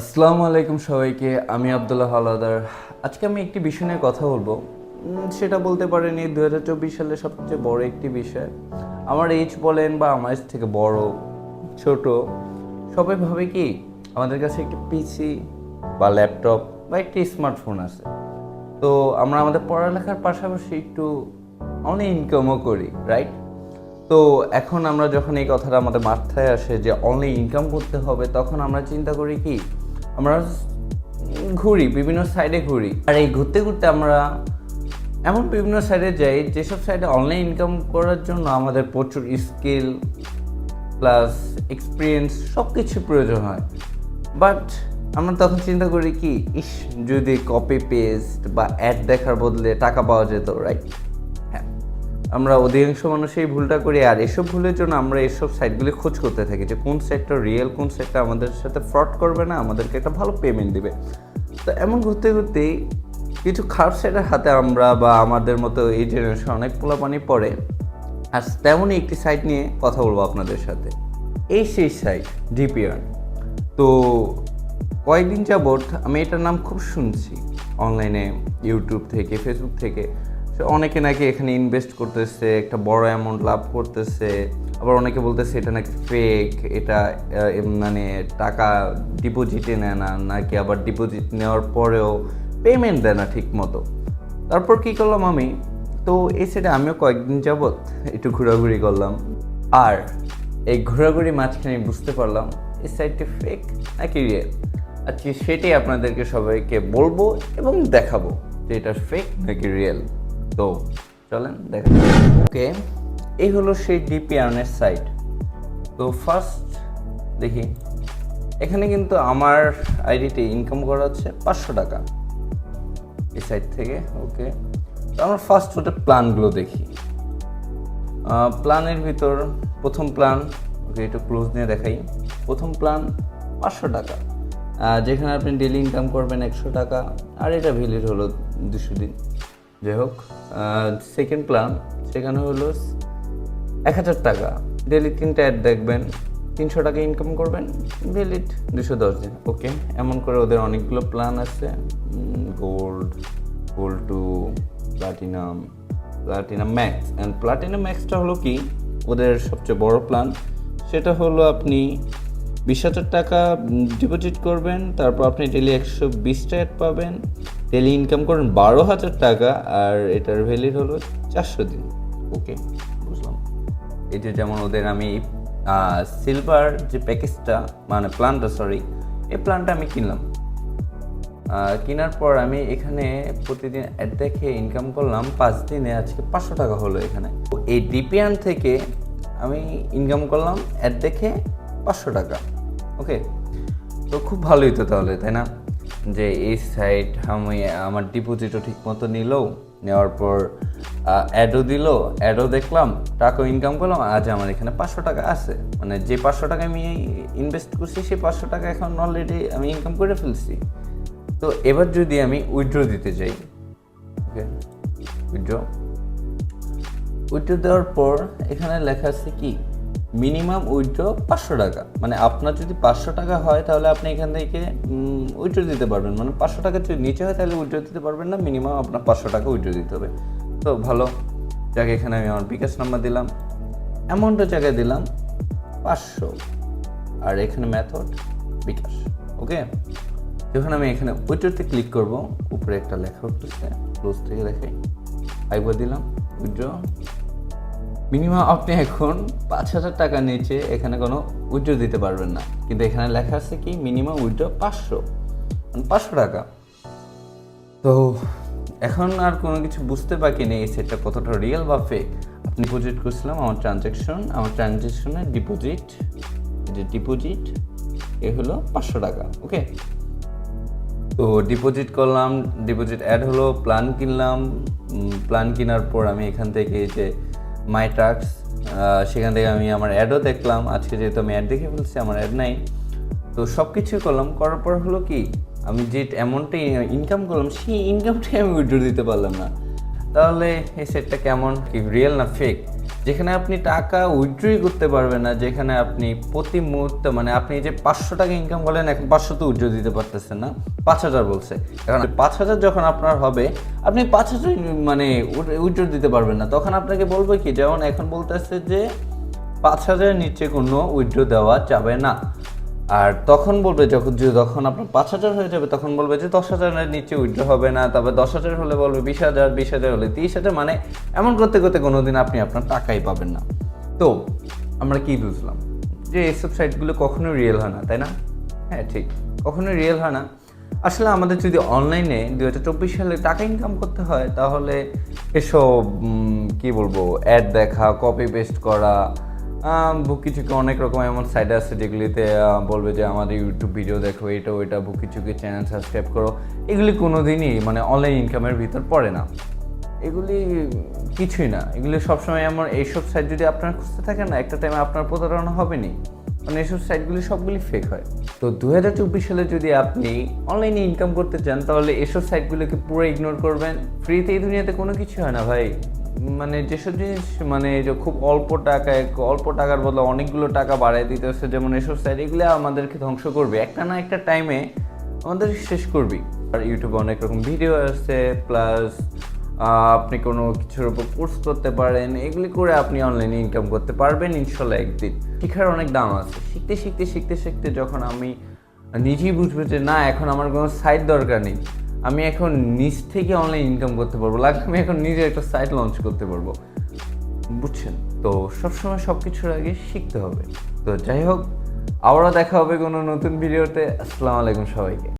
আসসালামু আলাইকুম সবাইকে, আমি আবদুল্লাহ হালাদার। আজকে আমি একটি বিষয় নিয়ে কথা বলব। সেটা বলতে পারেনি দু হাজার চব্বিশ সালের সবচেয়ে বড় একটি বিষয়। আমার এজ বলেন বা আমার এজ থেকে বড়, ছোট, সবাই ভাবে কি, আমাদের কাছে একটি পিসি বা ল্যাপটপ বা একটি স্মার্টফোন আছে। তো আমরা আমাদের পড়ালেখার পাশাপাশি একটু অনেক ইনকামও করি রাইট তো এখন আমরা যখন এই কথাটা আমাদের মাথায় আসে যে অনলি ইনকাম করতে হবে, তখন আমরা চিন্তা করি কি আমরা ঘুরি, বিভিন্ন সাইডে ঘুরি। আর এই ঘুরতে ঘুরতে আমরা এমন বিভিন্ন সাইডে যাই, যেসব সাইডে অনলাইন ইনকাম করার জন্য আমাদের প্রচুর স্কিল প্লাস এক্সপিরিয়েন্স সব কিছু প্রয়োজন হয়। বাট আমরা তখন চিন্তা করি কি, ইস, যদি কপি পেস্ট বা অ্যাড দেখার বদলে টাকা পাওয়া যেত রাইট আমরা অধিকাংশ মানুষ এই ভুলটা করি, আর এসব ভুলের জন্য আমরা এসব সাইটগুলি খোঁজ করতে থাকি যে কোন সাইটটা রিয়েল কোন সাইটটা আমাদের সাথে ফ্রড করবে না, আমাদেরকে একটা ভালো পেমেন্ট দিবে। তো এমন ঘুরতে ঘুরতেই কিছু খারাপ সাইটের হাতে আমরা বা আমাদের মতো এই জেনারেশন অনেক পোলাপানি পড়ে, আর তেমনই একটি সাইট নিয়ে কথা বলব আপনাদের সাথে। এই সেই সাইট ডিপিআর তো কয়েকদিন যাবৎ আমি এটার নাম খুব শুনছি অনলাইনে ইউটিউব থেকে ফেসবুক থেকে। অনেকে নাকি এখানে ইনভেস্ট করতেছে, একটা বড় অ্যামাউন্ট লাভ করতেছে, আবার অনেকে বলতেছে এটা নাকি ফেক এটা মানে টাকা ডিপোজিটে নেয় না, নাকি আবার ডিপোজিট নেওয়ার পরেও পেমেন্ট দেয় না ঠিক মতো তারপর কি করলাম আমি? তো এই সেটা আমিও কয়েকদিন যাবৎ একটু ঘোরাঘুরি করলাম। আর এই ঘোরাঘুরি মাঝখানে বুঝতে পারলাম, এই সাইডটি ফেক নাকি রিয়েল আজকে সেটাই আপনাদেরকে সবাইকে বলব এবং দেখাবো যে এটা ফেক নাকি রিয়েল তো চলেন দেখা ওকে, এই হলো সেই ডিপি আর্নের সাইট তো ফার্স্ট দেখি, এখানে কিন্তু আমার আইডিতে ইনকাম করা হচ্ছে পাঁচশো টাকা। এই সাইট থেকে, ওকে। তো আমরা ফার্স্ট ওটা প্ল্যানগুলো দেখি। প্ল্যানের ভিতর প্রথম প্ল্যান ওকে, একটু ক্লোজ নিয়ে দেখাই। প্রথম প্ল্যান পাঁচশো টাকা। যেখানে আপনি ডেলি ইনকাম করবেন একশো টাকা, আর এটা ভ্যালিড হলো দুশো দিন। যাই হোক সেকেন্ড প্ল্যান সেখানে হলো এক হাজার টাকা। ডেলি তিনটা অ্যাড দেখবেন, তিনশো টাকা ইনকাম করবেন ভ্যালিড দুশো দশ দিন। ওকে এমন করে ওদের অনেকগুলো প্ল্যান আছে। Gold gold two platinum platinum max and platinum ম্যাক্সটা হলো কি? ওদের সবচেয়ে বড় প্ল্যান সেটা হলো আপনি বিশ হাজার টাকা ডিপোজিট করবেন, তারপর আপনি ডেলি একশো বিশটা অ্যাড পাবেন। ডেলি ইনকাম করেন বারো হাজার টাকা আর এটার ভ্যালিড হলো চারশো দিন। ওকে বুঝলাম। যে যেমন ওদের আমি সিলভার যে প্যাকেজটা মানে প্ল্যানটা সরি এই প্ল্যানটা আমি কিনলাম। কেনার পর আমি এখানে প্রতিদিন দেখে ইনকাম করলাম পাঁচ দিনে, আজকে পাঁচশো টাকা হলো এখানে। এই ডিপিয়ান থেকে আমি ইনকাম করলাম অ্যাড দেখে পাঁচশো টাকা। ওকে তো খুব ভালোই তো তাহলে, তাই না? যে এই সাইট আমি আমার ডিপোজিটও ঠিক মতো নিল, নেওয়ার পর অ্যাডও দিল অ্যাডও দেখলাম টাকা ইনকাম করলাম, আজ আমার এখানে পাঁচশো টাকা আছে। মানে যে পাঁচশো টাকা আমি ইনভেস্ট করছি, সেই পাঁচশো টাকা এখন অলরেডি আমি ইনকাম করে ফেলছি। তো এবার যদি আমি উইথড্র দিতে চাই ওকে উইথড্র উইথড্র দেওয়ার পর এখানে লেখা আছে কি? মিনিমাম উইথড্র পাঁচশো টাকা। মানে আপনার যদি পাঁচশো টাকা হয়, তাহলে আপনি এখান থেকে উইথড্র দিতে পারবেন। মানে পাঁচশো টাকা যদি নিচে হয়, তাহলে উইথড্র দিতে পারবেন না। মিনিমাম আপনার পাঁচশো টাকা উইথড্র দিতে হবে। তো ভালো। যাকে, এখানে আমি আমার বিকাশ নাম্বার দিলাম। অ্যামাউন্টের জায়গায় দিলাম। পাঁচশো। আর এখানে মেথড, বিকাশ। ওকে? যখন আমি এখানে উইথড্রতে ক্লিক করব, উপরে একটা লেখা উঠতেছে। ক্লোজ থেকে দেখাই। একবার দিলাম। উইথড্র। মিনিমাম আপনি এখন পাঁচ হাজার টাকা নিচে এখানে কোনো উইথড্র দিতে পারবেন না। কিন্তু এখানে লেখা আছে কি মিনিমাম উইড্রো পাঁচশো। মানে পাঁচশো টাকা। তো এখন আর কোনো কিছু বুঝতে বাকি নেই, এই সেটটা কতটা রিয়েল বা ফেক আপনি ডিপোজিট করছিলাম আমার ট্রানজ্যাকশন আমার ট্রানজ্যাকশনের ডিপোজিট যে ডিপোজিট এ হলো পাঁচশো টাকা ওকে তো ডিপোজিট করলাম ডিপোজিট অ্যাড হলো প্ল্যান কিনলাম প্ল্যান কেনার পর আমি এখান থেকে যে মাই ট্রাক্স সেখান থেকে আমি আমার অ্যাডও দেখলাম। আজকে যেহেতু আমি অ্যাড দেখে ফেলছি, আমার অ্যাড নাই। তো সব কিছুই করলাম। করার পর হলো কি, আমি যে অ্যামাউন্টটা ইনকাম করলাম, সেই ইনকামটাই আমি উইড্রো দিতে পারলাম না। তাহলে এই সেটটা কেমন? কি রিয়েল না ফেক যেখানে আপনি টাকা উইথড্রই করতে পারবেন না, যেখানে আপনি প্রতি মুহূর্তে মানে আপনি যে পাঁচশো টাকা ইনকাম করলেন, এখন পাঁচশো তো উইথড্র দিতে পারতেছেন না। পাঁচ হাজার বলছে। এখন পাঁচ হাজার যখন আপনার হবে, আপনি পাঁচ হাজার মানে উইথড্র দিতে পারবেন না। তখন আপনাকে বলব কি, যেমন এখন বলতেছে যে পাঁচ হাজারের নিচে কোনো উইথড্র দেওয়া যাবে না। আর তখন বলবে যখন যখন আপনার পাঁচ হাজার হয়ে যাবে, তখন বলবে যে দশ হাজারের নিচে উইথড্র হবে না। তারপর দশ হাজার হলে বলবে বিশ হাজার বিশ হাজার হলে তিরিশ হাজার। মানে এমন করতে করতে কোনো দিন আপনি আপনার টাকাই পাবেন না। তো আমরা কি বুঝলাম? যে এইসব সাইটগুলো কখনোই রিয়েল হয় না, তাই না? হ্যাঁ ঠিক। কখনোই রিয়েল হয় না। আসলে আমাদের যদি অনলাইনে দু হাজার চব্বিশ সালে টাকা ইনকাম করতে হয়, তাহলে এসব কি বলব অ্যাড দেখা কপি পেস্ট করা বুকি চুকি অনেক রকম, এমন সাইট আছে যেগুলিতে বলবে যে আমাদের ইউটিউব ভিডিও দেখো, এটা, ওইটা, বুকি চুকি চ্যানেল সাবস্ক্রাইব করো। এগুলি কোনো দিনই মানে অনলাইন ইনকামের ভিতর পড়ে না। এগুলি কিছুই না। এগুলি সবসময় এমন, এইসব সাইট যদি আপনার খুঁজতে থাকেন না, একটা টাইমে আপনার প্রতারণা হবে নি মানে এইসব সাইটগুলি সবগুলি ফেক হয়। তো দু হাজার চব্বিশ সালে যদি আপনি অনলাইনে ইনকাম করতে চান, তাহলে এসব সাইটগুলোকে পুরো ইগনোর করবেন। ফ্রিতে এই দুনিয়াতে কোনো কিছু হয় না, ভাই। মানে যেসব জিনিস মানে যে খুব অল্প টাকায়, অল্প টাকার বদলে অনেকগুলো টাকা বাড়ায় দিতে হচ্ছে যেমন এসব সাইট এগুলো আমাদেরকে ধ্বংস করবে। একটা না একটা টাইমে আমাদের শেষ করবি আর ইউটিউবে অনেক রকম ভিডিও আছে প্লাস আপনি কোনো কিছুর উপর কোর্স করতে পারেন, এগুলি করে আপনি অনলাইনে ইনকাম করতে পারবেন ইনশাল্লাহ একদিন। শিক্ষার অনেক দাম আছে। শিখতে শিখতে শিখতে শিখতে যখন আমি নিজেই বুঝব যে না, এখন আমার কোনো সাইট দরকার নেই। আমি এখন নিজ থেকে অনলাইন ইনকাম করতে পারব লাগলে আমি এখন নিজে একটা সাইট লঞ্চ করতে পারব। বুঝছেন? তো সবসময় সব কিছুর আগে শিখতে হবে। তো যাই হোক, আবারও দেখা হবে কোনো নতুন ভিডিওতে আসসালামু আলাইকুম সবাইকে।